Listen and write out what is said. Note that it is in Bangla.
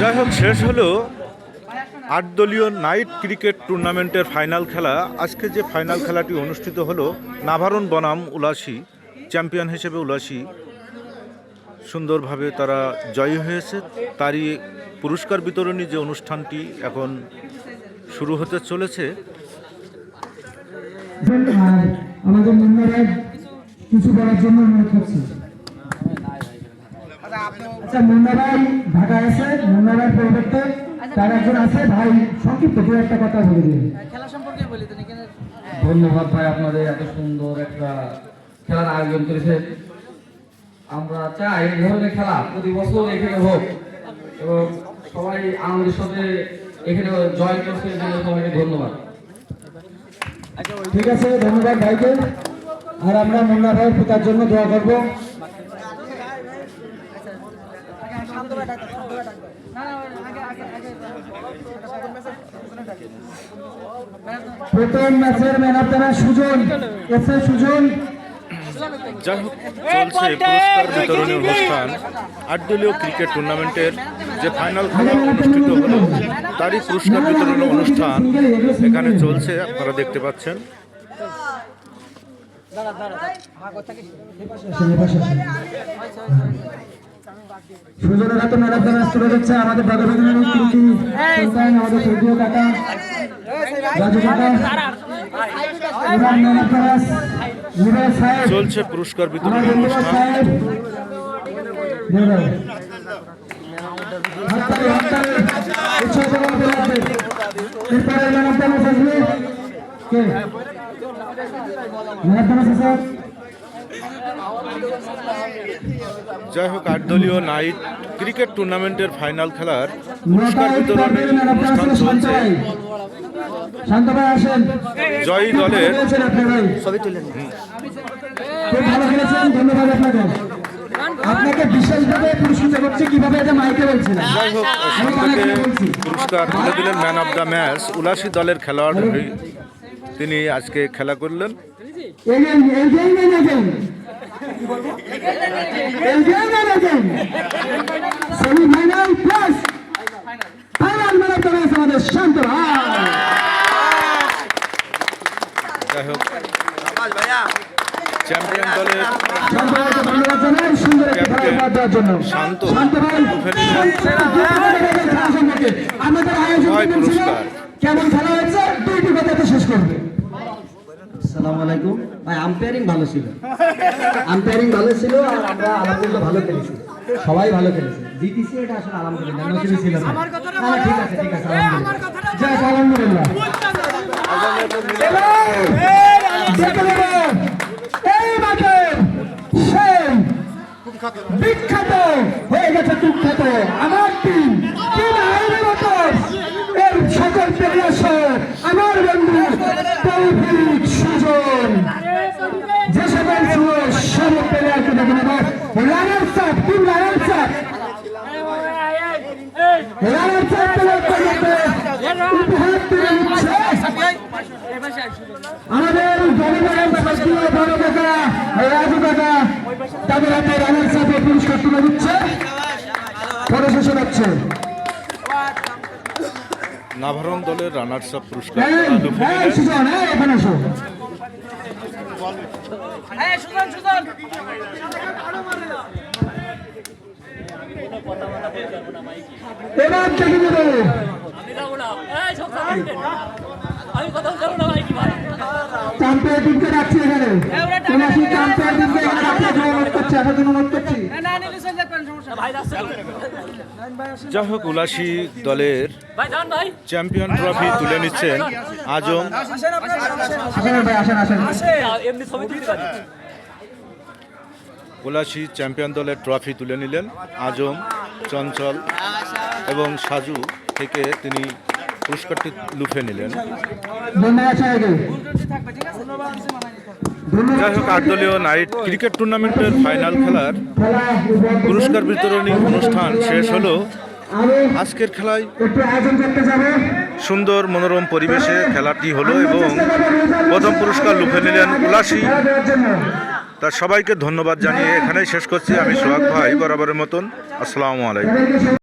যাই হোক শেষ হলো আট দলীয় নাইট ক্রিকেট টুর্নামেন্টের ফাইনাল খেলা। আজকে যে ফাইনাল খেলাটি অনুষ্ঠিত হলো নাভারণ বনাম উলাসী চ্যাম্পিয়ন হিসেবে উলাসী সুন্দরভাবে তারা জয়ী হয়েছে। তারই পুরস্কার বিতরণী যে অনুষ্ঠানটি এখন শুরু হতে চলেছে। আমাদের কিছু জন্য করছি। আচ্ছা মুন্না ভাই ঢাকায় আছে মুন্না ভাই পরিবর্তে তার একজন আছে ভাই সংক্ষিপ্ত দু একটা কথা বলে দিন। খেলা সম্পর্কে বলি তো ধন্যবাদ ভাই আপনাদের এত সুন্দর একটা খেলার আয়োজন করেছে। আমরা চাই এই ধরনের খেলা প্রতি বছর এখানে হোক এবং সবাই আমাদের সাথে এখানে জয়েন করছে জন্য সবাইকে ধন্যবাদ। ঠিক আছে ধন্যবাদ ভাইকে। আর আমরা মুন্না ভাইয়ের পিতার জন্য দোয়া করব শান্ত ভাই ডাকো শান্ত ভাই ডাকো না না আগে আগে আগে প্রথম ম্যাচের man of the match Sujon S A Sujan. যাই হোক চলছে পুরস্কার বিতরণী অনুষ্ঠান। আট দলীয় ক্রিকেট টুর্নামেন্টের যে ফাইনাল খেলা অনুষ্ঠিত হলো তারই পুরস্কার বিতরণী অনুষ্ঠান এখানে চলছে আপনারা দেখতে পাচ্ছেন। পাশে আসেন। সুজনের হাতে তুলে দিচ্ছে আমাদের কৃতি সুলতান আমাদের কাকা। রাজু কাকা। এবার সাহেব। চলছে পুরস্কার বিতরণী অনুষ্ঠান। হাততালি, হাততালি। উৎসাহ। এরপরে আসবে। কে? যাই হোক আট দলীয় নাইট ক্রিকেট টুর্নামেন্টের ফাইনাল খেলার পুরস্কার নটায় বিতরণী পাবেন ম্যান অফ দ্য অনুষ্ঠান চলছে। ভাই শান্ত ভাই আসেন জয়ী দলের খেলেছেন ছবি তুলেন খুব ভালো খেলেছেন ধন্যবাদ আপনাকে। আপনাকে বিশেষভাবে পুরস্কৃত করছি কীভাবে এটা মাইকে বলছিলেন যাই হোক আমি সব থেকে অনেক বলছি পুরস্কার তুলে দিলেন ম্যান অফ দ্য ম্যাচ উলাসী দলের খেলোয়াড় তিনি আজকে খেলা করলেন। Again again and again again and again semifinal plus final the আমাদের শান্ত ভাই যাই হোক চ্যাম্পিয়ন দলের শান্ত ভাইকে ধন্যবাদ জানাই সুন্দর একটি খেলা উপহার দেওয়ার জন্য শান্ত শান্ত ভাই আমাদের আয়োজন হয় কেমন ছিল পুরস্কার। কেমন খেলা হয়েছে দুইটি কথাতে শেষ করবে আসসালামু আলাইকুম। ভাই আম্পায়ারিং ভালো ছিল। আম্পায়ারিং ভালো ছিল আর আমরা আলহামদুলিল্লাহ ভালো খেলেছি। সবাই ভালো খেলেছে। জিতিছি এটা আসলে আলহামদুলিল্লাহ ছিল না। না, ঠিক আছে ঠিক আছে আলহামদুলিল্লাহ। যাক আলহামদুলিল্লাহ। এই মাঠের সেই বিখ্যাত হয়ে গেছে কুখ্যাত আমার টিম টিম আইনি মোটরস এর সকল প্লেয়ার আমার বন্ধু তৌফিক সুজন যে সকল ছিল সব আমাদের জনগণের বড় কাকা রাজু কাকা তাদের হাতে রানার সাথে পুরস্কার তুলে দিচ্ছে। পরে শেষে যাচ্ছে নাভারণ দলের রানার্স আপ পুরস্কার সুজন হ্যাঁ সুজন সুজন। এবার দেখে নেবে। আমি কথা বলব না ভাই কি ভাই? চাম্পিয়ন টিমকে রাখছি এখানে। অনুরোধ করছি এখন অনুরোধ করছি। না নিলে চলে যাবেন সমস্যা ভাই যাচ্ছে যাই হোক উলাসী দলের চ্যাম্পিয়ন ট্রফি তুলে নিচ্ছেন আজম। উলাসী চ্যাম্পিয়ন দলের ট্রফি তুলে নিলেন আজম চঞ্চল এবং সাজু থেকে তিনি পুরস্কারটি লুফে নিলেন। যাই হোক আট দলীয় নাইট ক্রিকেট টুর্নামেন্টের ফাইনাল খেলার পুরস্কার বিতরণী অনুষ্ঠান শেষ হলো। আজকের খেলায় সুন্দর মনোরম পরিবেশে খেলাটি হলো এবং প্রথম পুরস্কার লুফে নিলেন উলাসি তার সবাইকে ধন্যবাদ জানিয়ে এখানেই শেষ করছি। আমি সোহাগ ভাই বরাবরের মতন। আসসালামু আলাইকুম।